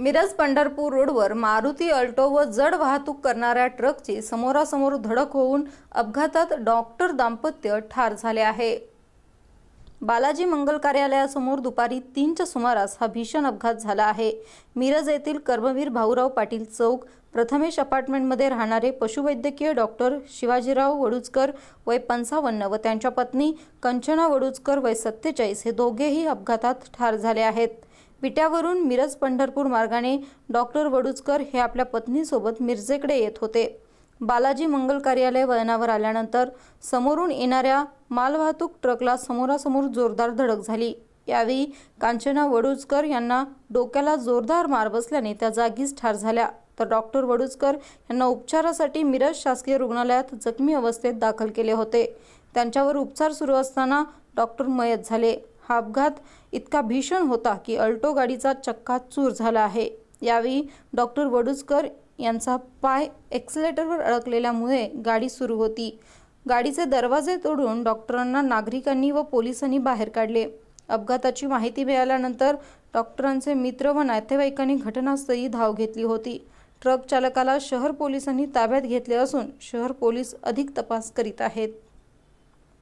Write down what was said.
मिरज पंढरपूर रोडवर मारुती अल्टो व जड वाहतूक करणाऱ्या ट्रकची समोरासमोर धडक होऊन अपघातात डॉक्टर दाम्पत्य ठार झाले आहे. बालाजी मंगल कार्यालयासमोर दुपारी तीनच्या सुमारास हा भीषण अपघात झाला आहे. मिरज येथील कर्मवीर भाऊराव पाटील चौक प्रथमेश अपार्टमेंटमध्ये राहणारे पशुवैद्यकीय डॉक्टर शिवाजीराव वडुजकर वय पंचावन्न व त्यांच्या पत्नी कंचना वडुजकर वय सत्तेचाळीस हे दोघेही अपघातात ठार झाले आहेत. विट्यावरून मिरज पंढरपूर मार्गाने डॉक्टर वडुचकर हे आपल्या पत्नीसोबत मिरजेकडे येत होते. बालाजी मंगल कार्यालय वळणावर आल्यानंतर समोरून येणाऱ्या मालवाहतूक ट्रकला समोरासमोर जोरदार धडक झाली. यावेळी कांचना वडुचकर यांना डोक्याला जोरदार मार बसल्याने त्या जागीच ठार झाल्या. तर डॉक्टर वडुचकर यांना उपचारासाठी मिरज शासकीय रुग्णालयात जखमी अवस्थेत दाखल केले होते. त्यांच्यावर उपचार सुरू असताना डॉक्टर मयत झाले. हा अपघात इतका भीषण होता की अल्टो गाडीचा चक्का चूर झाला आहे. यावेळी डॉक्टर वडुचकर यांचा पाय एक्सलेटरवर अडकलेल्यामुळे गाडी सुरू होती. गाडीचे दरवाजे तोडून डॉक्टरांना नागरिकांनी व पोलिसांनी बाहेर काढले. अपघाताची माहिती मिळाल्यानंतर डॉक्टरांचे मित्र व नातेवाईकांनी घटनास्थळी धाव घेतली होती. ट्रक चालकाला शहर पोलिसांनी ताब्यात घेतले असून शहर पोलीस अधिक तपास करीत आहेत.